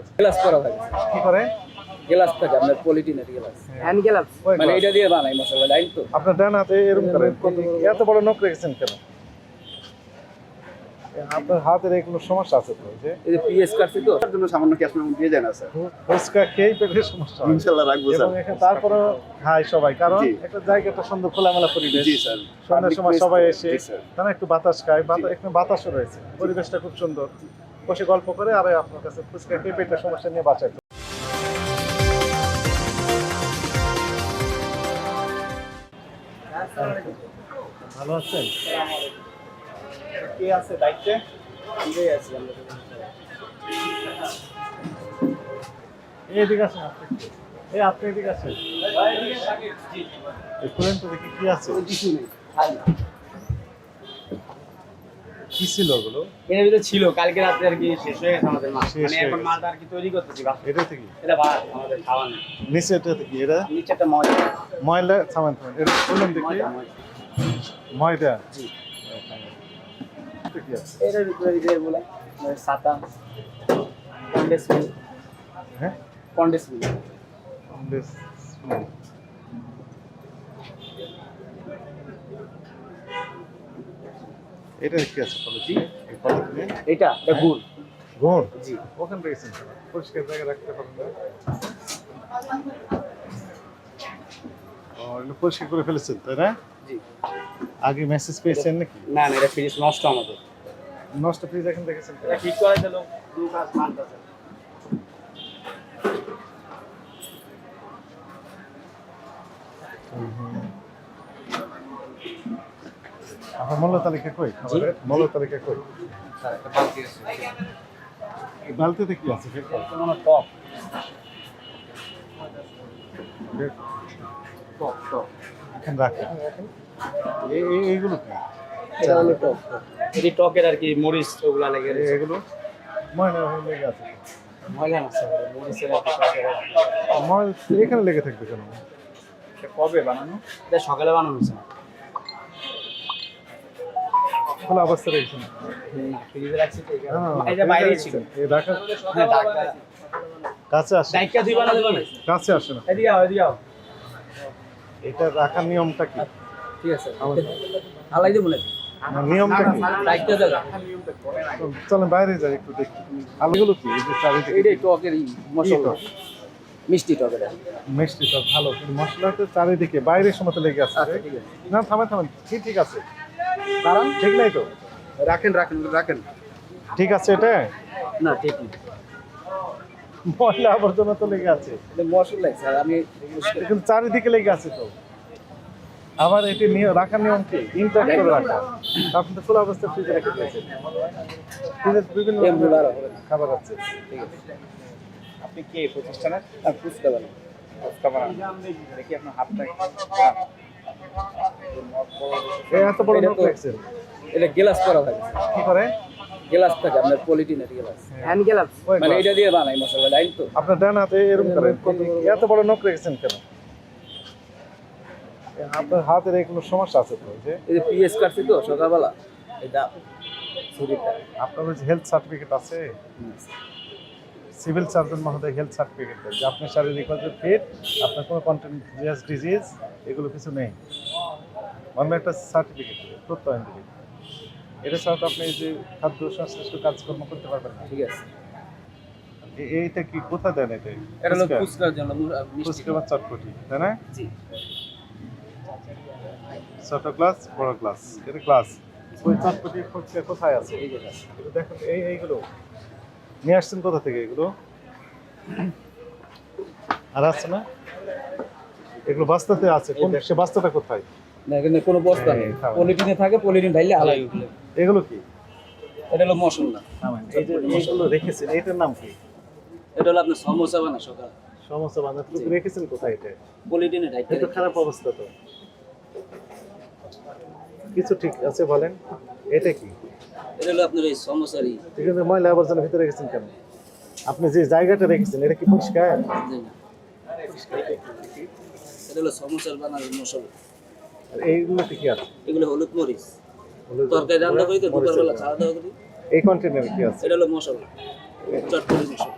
আছে। গ্লাস করা থাকে কি করে? গ্লাস থাকে আপনার পলিটিনের গ্লাস। Hand gloves. ওই মানে এটা দিয়ে বানাই মশলা লাইন তো? আপনার ডান হাতে এরকম করেন এত বড় নখ রেখেছেন কেন? আপনার হাতের এগুলো সমস্যা আছে তো? যে এই যে পিএস কাটছি তো। তার জন্য সামান্য ক্যাশ মেমো দিয়ে দেন ফুচকা খেয়েই পেটের সমস্যা। ইনশাল্লাহ রাখব এবং স্যার এখানে তারপরে খায় সবাই কারণ। একটা জায়গাটা সুন্দর খোলামেলা পরিবেশ। জি স্যার। সন্ধ্যার সময় সবাই এসে তারা একটু বাতাস খায় বাতাস এখানে বাতাসও রয়েছে। পরিবেশটা খুব সুন্দর। বসে গল্প করে আর আপনার কাছে ফুচকা খেয়ে পেটের সমস্যা নিয়ে বাঁচায় ভালো আছেন? কে আছে দায়িত্বে? আমরাই আছি আমরা। এইদিকে আসেন আপনি। এই আপনি এদিকে খুলেন তো দেখি কি আছে? কিছু নেই খালি কি ছিল ওগুলো? এর ভিতরে ছিল কালকে রাতে আর কি শেষ হয়ে গেছে আমাদের শেষ মানে এখন। মালটা আর কি তৈরি করতেছি বাস এটা থেকে এটা ভাত আমাদের খাওয়া নেই। নিচে এটা থেকে এটা? নিচে একটা মজা ময়লা থামান থামান এটা খুলুন দেখি। ময়দা জি। এটার ভিতরে যে বলে মানে সাতা কন্ডেন্স মিল্ক হ্যাঁ? কন্ডেন্স মিল্ক এটা কি আছে? পলিথিন এই পলিথিনে এটা এটা গুড়। গুড়? জি। ওখানে রেখেছেন পরিষ্কার জায়গায় রাখতে পারেন না। পরিষ্কার করে ফেলেছেন তাই না? জি। আগে মেসেজ পেয়েছেন নাকি? না না এটা ফ্রিজ নষ্ট আমাদের। নষ্ট ফ্রিজ এখন দেখেছেন? এটা ঠিক করে দিলাম দু কাজ মানতেছে আপনার মূল্য তালিকা কই? খাবারের মূল্য তালিকা কই? স্যার একটা বালতি আছে। এই বালতিতে কি আছে? বের করো। এটা মনে টপ। Top top. এখানে রাখেন এই এই- এইগুলো কি? এটা হলো টপ। এটি টকের আর কি মরিচ ওগুলা লেগে এগুলো? হয়ে লেগে আছে। ময়লা না স্যার মরিচের। ময়লা এখানে লেগে থাকবে কেন? এটা কবে বানানো? এটা সকালে বানানো হয়েছে। খোলা অবস্থা ফ্রিজে রাখছি তো এটা ছিল। হ্যাঁ ঢাকা কাছে আসে। ডাইকা দুই বানাতে পারে কাছে আসে না। এদিকে আও এদিকে আও। এটা রাখার নিয়মটা কি? ঠিক আছে। আলাই দেবো না, নিয়মটা কি? ডাইকা দাদা চলেন বাইরে যাই একটু দেখি। আলুগুলো কি? এই যে চারিদিকে টকের মশলা। মিষ্টি মিষ্টি তো ভালো। কিন্তু মশলাটা চারিদিকে বাইরের সময় তো লেগে আছে ঠিক আছে। না থামেন থামেন ঠিক ঠিক আছে। কারণ ঠিক নাই তো? রাখেন রাখেন রাখেন। ঠিক আছে এটা? না ঠিক নেই। ময়লা আবর্জনা তো লেগে আছে। মশলাই স্যার আমি কিন্তু চারিদিকে লেগে আছে তো। আবার এটি নিয়ে রাখার নিয়ম কি? ইনট্যাক্ট করে রাখা। আপনি তো খোলা অবস্থায় ফ্রিজে রেখে দিয়েছেন। ফ্রিজে বিভিন্ন। খাবার আছে। ঠিক আছে। আপনি কে প্রতিষ্ঠানের? আর ফুচকা বানাই। ফুচকা বানান। দেখি আপনার হাতটা এত বড় এটা নোট এটা গ্লাস করা থাকে কি করে? গ্লাস থাকে আপনার পলিটিনের গ্লাস। হ্যান্ড গ্লাভস মানে এটা দিয়ে বানাই মশলা লাইন তো। আপনার ডান হাতে এরকম করেন এত বড় নখ রেখেছেন কেন? আপনার হাতের সমস্যা আছে তো যে? এই যে পিএস কাটছি তো সকালবেলা এটা ছুরিটা আপনার যে হেলথ সার্টিফিকেট আছে? সিভিল সার্জন মহোদয় হেলথ সার্টিফিকেট যে আপনার শারীরিকভাবে ফিট আপনার কোনো ডিজিজ এগুলো কিছু নেই। অন্য একটা সার্টিফিকেট প্রত্যয়ন দিবে এটা ছাড়া আপনি যে খাদ্য সংশ্লিষ্ট কাজকর্ম করতে পারবেন না। ঠিক আছে। এইটা কি কোথায় দেন এটা? এটা হলো ফুচকার জন্য ফুচকা বা চটপটি। তাই না? জি। ছোট ক্লাস বড় ক্লাস এটা ক্লাস ওই চটপটি ফুচকা কোথায় আছে? এই। এটা দেখুন এই এইগুলো। নিয়ে আসছেন কোথা থেকে এগুলো? আর আছে না? এগুলো বাস্তাতে আছে। কোন সে বাস্তাটা কোথায়? না এখানে কোনো বস্তা নেই। পলিটিনে থাকে পলিটিন ঢাইলে আলাই উঠলে এগুলো কি? এটা হলো মশলা। এই যে এইগুলো রেখেছেন এইটার নাম কি? এটা হলো আপনার সমোসা বানা সকাল। সমস্ত বান্ধব রেখেছেন কোথায় এটা? পলিটিনে ঢাইতে এটা খারাপ অবস্থা তো। কিছু ঠিক আছে বলেন এটা কি? এটা হলো আপনার এই সমোসারই ঠিক আছে ময়লা আবর্জনা ভিতরে রেখেছেন কেন? আপনি যে জায়গাটা রেখেছেন এটা কি পরিষ্কার? এটা হলো সমোসার বানানোর মশলা। আর এইগুলো কি আছে? এগুলো হলুদ মরিচ। তরকারি রান্না করি তো মরিচের দুপুরবেলা গুঁড়া। খাওয়া দাওয়া করি। এই কন্টেনারে কি আছে? এটা হলো মশলা। চটপটি মশলা।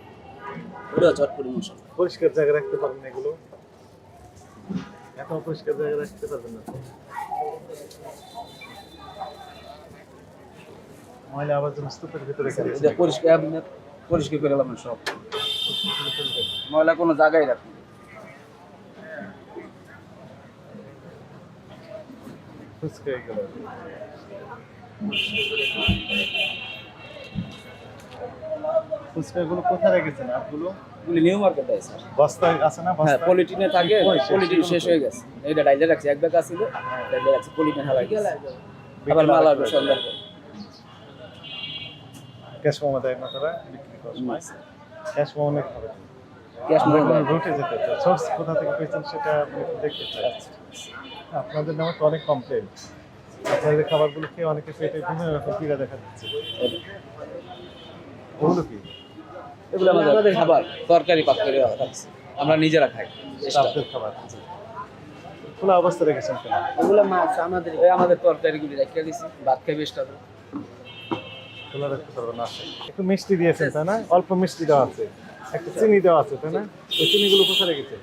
ওটা চটপটি মশলা। পরিষ্কার জায়গায় রাখতে পারবেন না এগুলো? এত পরিষ্কার জায়গায় রাখতে পারবেন না? ময়লা আবর্জনা স্তূপের ভিতরে রেখে দিয়েছে পরিষ্কার পরিষ্কার করে গেলাম সব। ময়লা কোনো জায়গায় রাখুন। ফুসকে গেল ফুচকাগুলো কোথায় রেখেছেন আপগুলো? এগুলি নিউ মার্কেট আছে। বস্তায় আছে না হ্যাঁ পলিটিনে থাকে পলিটিন শেষ হয়ে গেছে। এটা ডাইলে রাখছি এক ব্যাগ ডাইলে রাখছি পলিটিন হালাই গেছে। আবার মাল আসবে। সন্ধ্যার পর ক্যাশ মোমো দেয় না তারা বিক্রি ক্যাশ মোমো ক্যাশ রুটে যেতে চাই সোর্স কোথা থেকে পেয়েছেন সেটা দেখতে চাই। আপনাদের নামে তো অনেক কমপ্লেন আপনাদের খাবারগুলো খেয়ে অনেকে পেটে বিভিন্ন রকম পীড়া দেখা দিচ্ছে। ওগুলো কি? এগুলো আমাদের খাবার তরকারি পাক করে রাখছি আমরা নিজেরা খাই। স্টাফদের খাবার। খোলা অবস্থা রেখেছেন কেন? এগুলো মাছ আমাদের আমাদের তরকারিগুলি রেখে দিছি। ভাত খাই বেশটা খোলা রাখতে পারবেন না। একটু মিষ্টি দিয়েছেন তাই না? অল্প মিষ্টি দেওয়া আছে। একটা চিনি দেওয়া আছে তাই না? ওই চিনিগুলো কোথায় রেখেছে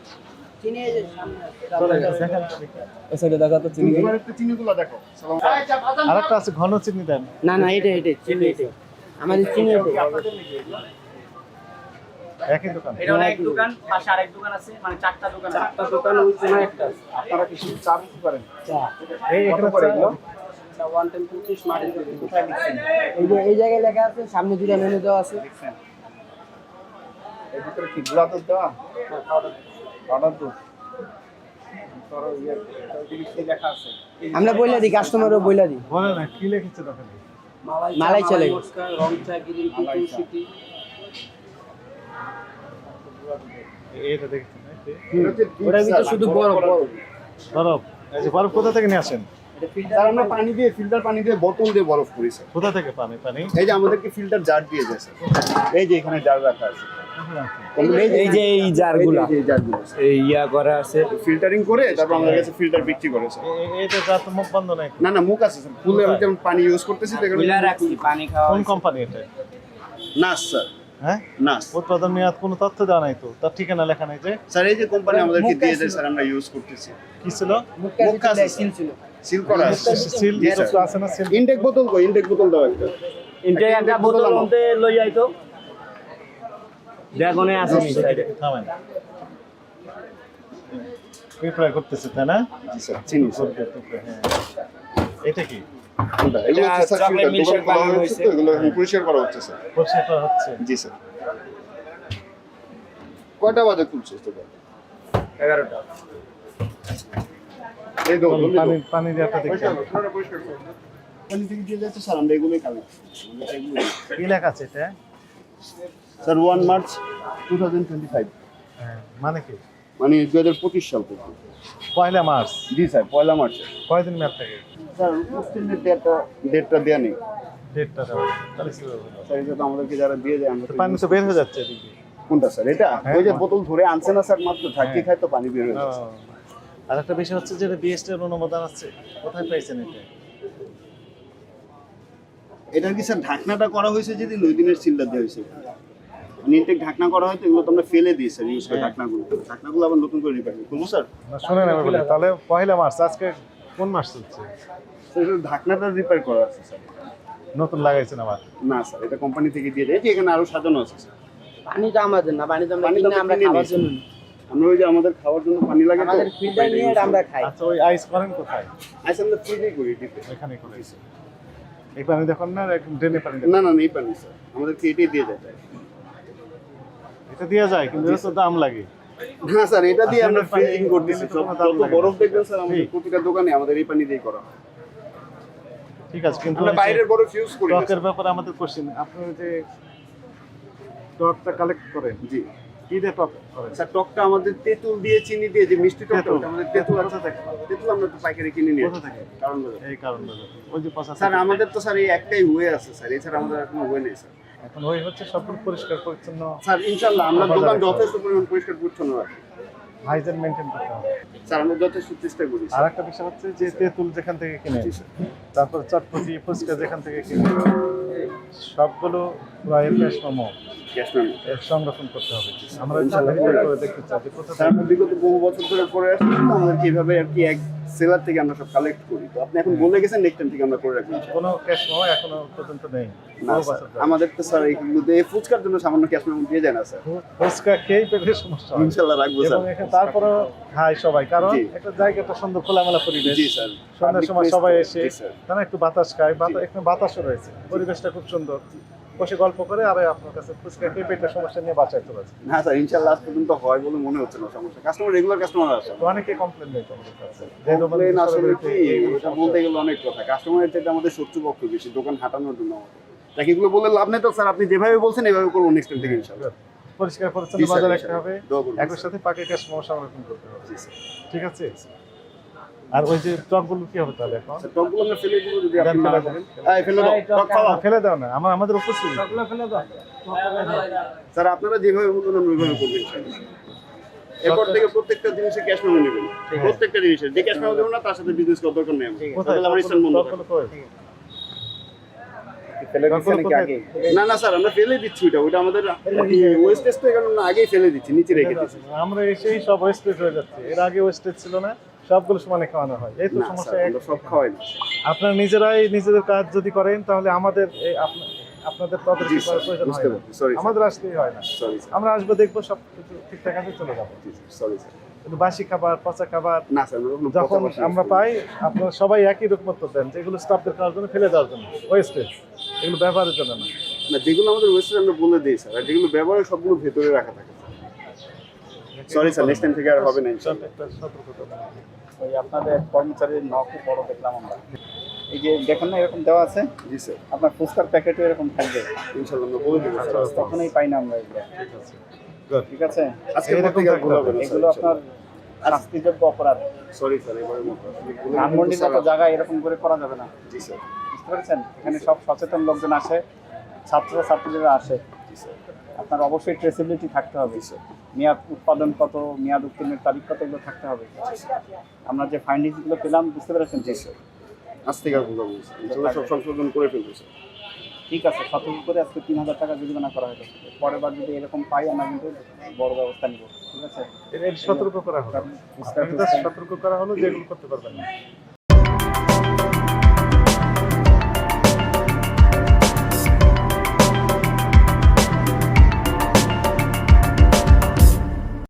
আরেকটা আছে ঘন চিনি দেন। না না এটা এটা চিনি আমাদের চিনি একই দোকান। এটা এক দোকান পাশে আরেক দোকান আছে মানে চারটা দোকান চারটা দোকান ওই কোনো একটা। আপনারা কি শুধু চা বিক্রি করেন। চা। এই এখানে করে এগুলো? জায়গায় লেখা আছে সামনে দুটা মেনু দেওয়া আছে। এর ভিতরে কি গুলা দুধ দেওয়া। আমরা বইলা দিই কাস্টমারও বইলা দিই। বলে না কি লিখেছে দোকানে মালাই চলে রং চা গ্রিন টি। এটা দেখেছেন শুধু বরফ বরফ। বরফ। কোথা থেকে নিয়ে আসেন? ফিল্টার আমরা পানি দিয়ে ফিল্টার পানি দিয়ে বোতল দিয়ে বরফ করি স্যার কোথা থেকে পানি? পানি? এই যে আমাদেরকে ফিল্টার জার দিয়ে যায় স্যার এই যে এখানে জার রাখা আছে। এই যে এই জারগুলা। এই জারগুলো। এই ইয়া করা আছে। ফিল্টারিং করে তারপর আমাদের কাছে ফিল্টার বিক্রি করে স্যার। এ- এ- এটা তো মুখ বন্ধ নাই। না না মুখ আছে ফুলে আমি যেমন পানি ইউজ করতেছি বুইলা রাখছি পানি খাওয়া কোন কোম্পানি এটা? নাস স্যার। হ্যাঁ? নাস উৎপাদন মেয়াদ কোনো তথ্য দেওয়া নাই তো? তার ঠিকানা লেখা নাই যে? স্যার এই যে কোম্পানি আমাদেরকে দিয়ে দেয় স্যার আমরা ইউজ করতেছি। কি ছিল? মুখ আছে, সিল ছিল। সিল করা সিল আছে। না সিল ইনটেক বোতল কই? ইনটেক বোতল দাও একটা। ইনটে একটা বোতল মধ্যে লই যাইতো ড্রাগনে আছে থামেন প্রিপেয়ার করতেছে তাই না? জি স্যার চিনি হ্যাঁ। এটা কি? এগুলো হচ্ছে দোকান খোলা বানানো হয়েছে। এগুলো এখন পরিষ্কার করা হচ্ছে স্যার। পরিষ্কার করা হচ্ছে? জি স্যার। কয়টা বাজে খুলছে দোকান এগারোটা। এই দো পানি পানি দেওয়াটা দেখি পানি থেকে দিয়ে যাচ্ছে স্যার আমরা এগুলোই খাব। কি লেখা আছে এটা? Sir one March two thousand twenty five মানে কি? মানে দু হাজার পঁচিশ সাল পর্যন্ত। পয়লা মার্চ। জি স্যার পয়লা মার্চে। কয়দিন মেয়াদ থাকে? স্যার মুসলিমদের ডেটটা ডেটটা দেওয়া নেই। ডেটটা দেওয়া তাহলে কি হবে? স্যার এটা তো আমাদেরকে যারা দিয়ে যায় আমরা পানি তো বের হয়ে যাচ্ছে এদিকে। কোনটা স্যার? এটা? হ্যাঁ, ওই যে বোতল ধরে আনছে না স্যার মাত্র হ্যাঁ। খায় তো পানি বের হয়ে যাচ্ছে। আর একটা বিষয় হচ্ছে যে বিএসটি এর অনুমোদন আছে। কোথায় পেয়েছেন এটা? এটা কি স্যার ঢাকনাটা করা হয়েছে যেদিন? ওই দিনের সিলটা দেওয়া হয়েছে। মানে ইনটেক ঢাকনা করা হয় তো এগুলো তো আমরা ফেলে দিই স্যার ইউজ করে হ্যাঁ। ঢাকনাগুলো। ঢাকনাগুলো আবার নতুন করে রিপেয়ার করব স্যার। না শোনেন আমি বলি তাহলে পয়লা মার্চ আজকে কোন মাস চলছে? স্যার ঢাকনাটা রিপেয়ার করা আছে স্যার। নতুন লাগাইছেন আবার? না স্যার এটা কোম্পানি থেকে দিয়ে যায় এই এখানে আরও সাজানো আছে স্যার। পানিটা আমাদের না পানি তো আমরা পানি তো কিনে আমরা আমরা খাওয়ার জন্য। আমরা ওই যে আমাদের খাওয়ার জন্য পানি লাগে আমাদের ফিল্টার নিয়ে আমরা খাই। আচ্ছা ওই আইস করেন কোথায়? আচ্ছা আমরা ফ্রিজেই করি ডিপে এখানে করে এই পানি দেখুন না একদম ড্রেনে পানি না না নেই পানি স্যার। আমাদেরকে এটাই দিয়ে যায় এটা দেওয়া যায় কিন্তু এর তো দাম লাগে। হ্যাঁ স্যার এটা দিয়ে আমরা ফ্রিজিং করতেছি যত বরফ দেখবেন স্যার আমাদের। প্রতিটা দোকানে আমাদের এই পানি দিয়ে করা ঠিক আছে কিন্তু আমরা বাইরের বরফ ইউজ করি টকের ব্যাপারে আমাদের কোশ্চেন আপনি যে টকটা কালেক্ট করেন। জি। কি দিয়ে টক করেন? স্যার টকটা আমাদের তেঁতুল দিয়ে চিনি দিয়ে যে মিষ্টি টকটা আমাদের তেঁতুল আছে থেকে? তেঁতুল আমরা তো পাইকারি কিনে নিয়ে আসি। কারণ। এই কারণ ওই যে স্যার আমাদের তো স্যার এই একটাই ওয়ে আছে স্যার। এছাড়া আমাদের কোনো ওয়ে নেই স্যার। এখন ওই হচ্ছে সবগুলো পরিষ্কার পরিচ্ছন্ন। স্যার ইনশাল্লাহ আমরা দোকান যথেষ্ট পরিমাণ পরিষ্কার পরিচ্ছন্ন রাখি হাইজেন মেনটেন করতে হবে। স্যার আমরা যথেষ্ট চেষ্টা করি আর একটা বিষয় হচ্ছে যে তেঁতুল যেখান থেকে কিনে তারপর চটপটি ফুচকা যেখান থেকে কিনে সবগুলো প্রায় মোমো। সংরক্ষণ করতে হবে। আমরা ইনশাআল্লাহ। ইনশাআল্লাহ করে দেখতে চাই যে কোথা স্যার থেকে আমরা বিগত বহু বছর ধরে করে আসছি তো আমাদেরকে আর কি এক সেলার থেকে আমরা সব কালেক্ট করি? তো আপনি এখন বলে গেছেন নেক্সট টাইম থেকে আমরা করে রাখব কোনো ক্যাশ মেমো এখনও পর্যন্ত নেই। না বহু স্যার, বছর ধরে। আমাদের তো স্যার এইগুলোতে ফুচকার জন্য সামান্য ক্যাশ মেমো দিয়ে যায় না স্যার। ফুচকা খেয়েই পেটের সমস্যা। ইনশাল্লাহ রাখব স্যার। খায় সবাই কারণ একটা জায়গাটা সুন্দর খোলামেলা পরিবেশ। জি স্যার। সন্ধ্যার সময় সবাই এসে। তারা একটু বাতাস খায় বাতাস এখানে বাতাসও রয়েছে। পরিবেশটা খুব সুন্দর। বসে গল্প করে আর আপনার কাছে ফুচকা খেয়ে পেটের সমস্যা নিয়ে বাঁচায় চলে আসে। না স্যার ইনশাল্লাহ আজ পর্যন্ত হয় বলে মনে হচ্ছে না সমস্যা। কাস্টমার রেগুলার কাস্টমার আসে অনেকে কমপ্লেন নেই আসলে কি বলতে গেলে অনেক কথা। কাস্টমারের চাইতে আমাদের শত্রুপক্ষ বেশি দোকান হাঁটানোর জন্য আমাদের। তাকে এগুলো বলে লাভ নেই তো স্যার আপনি যেভাবে বলছেন এভাবে করব নেক্সট টাইম থেকে ইনশাল্লাহ পরিষ্কার পরিচ্ছন্ন বাজার রাখতে হবে। একই সাথে মেমো সংরক্ষণ করতে হবে। ঠিক আছে? আর ওই যে টকগুলো কি হবে তাহলে এখন? টকগুলো আমরা ফেলে দিব যদি আপনি ফেলে করেন দেন। এই, ফেলে দাও টক খাওয়া। ফেলে দাও না আমার আমাদের উপস্থিত। স্যার আপনারা যেভাবে বলবেন আমরা ওইভাবে করব ইনশাআল্লাহ এরপর থেকে প্রত্যেকটা জিনিসে ক্যাশ মেমো নেবেন। প্রত্যেকটা জিনিসের যে ক্যাশ মেমো দেবো না তার সাথে বিজনেস করার দরকার নেই আমার। তাহলে আমার বন্ধ? ফেলে? না না স্যার আমরা ফেলে দিচ্ছি ওটা ওটা আমাদের ওয়েস্টেজ তো এখানে আগেই ফেলে দিচ্ছি নিচে রেখে দিচ্ছি। আমরা এসেই সব ওয়েস্টেজ হয়ে যাচ্ছে। এর আগে ওয়েস্টেজ ছিল না। সবগুলো সমানে খাওয়ানো হয়। এই তো সমস্যা সব খাওয়াই না। আপনারা নিজেরাই নিজেদের কাজ যদি করেন তাহলে আমাদের এই আপনাদের তদারকি করার প্রয়োজন হয় না। সরি আমাদের আসতেই হয় না। আমরা আসব দেখব সব কিছু ঠিকঠাক আছে চলে যাব। সরি স্যার কিন্তু বাসি খাবার পচা খাবার না স্যার যখন আমরা। পাই আপনারা সবাই একই রকম উত্তর দেন যেগুলো স্টাফদের খাওয়ার জন্য ফেলে দেওয়ার জন্য ওয়েস্টেজ এগুলো ব্যবহারের জন্য না। না যেগুলো আমাদের ওয়েস্টেজ আমরা বলে দিই স্যার। আর যেগুলো ব্যবহার সবগুলো ভেতরে রাখা থাকে সরি স্যার নেক্সট টাইম থেকে আর হবে না ইনশাআল্লাহ। সতর্কতা। ওই আপনাদের কর্মচারীর নখও বড় দেখলাম আমরা। এই যে দেখেন না এরকম দেওয়া আছে? জি স্যার। আপনার ফুচকার প্যাকেটও এরকম থাকবে? ইনশাআল্লাহ বলে দেবো স্যার তখনই পাই না আমরা এগুলো। ঠিক আছে। আজকে এগুলো আপনার শাস্তিযোগ্য অপরাধ। সরি স্যার এবারে ধানমন্ডির মতো জায়গায় এরকম করে করা যাবে না। জি স্যার। বুঝতে পেরেছেন? এখানে সব সচেতন লোকজন আসে ছাত্র ছাত্রীরা আসে। জি স্যার। আপনার অবশ্যই ট্রেসিবিলিটি থাকতে হবে। স্যার। মেয়াদ উৎপাদন কত মেয়াদ উত্তীর্ণের তারিখ কত এগুলো থাকতে হবে। আমরা যে ফাইন্ডিংসগুলো পেলাম বুঝতে পেরেছেন? স্যার। আজ থেকে সব সংশোধন করে স্যার। ঠিক আছে সতর্ক করে আজকে তিন হাজার টাকা জরিমানা করা হলো পরের বার যদি এরকম পাই আমরা কিন্তু বড় ব্যবস্থা নিব। ঠিক আছে? সতর্ক করা হলো। সতর্ক করা হলো যে এগুলো করতে পারবেন না।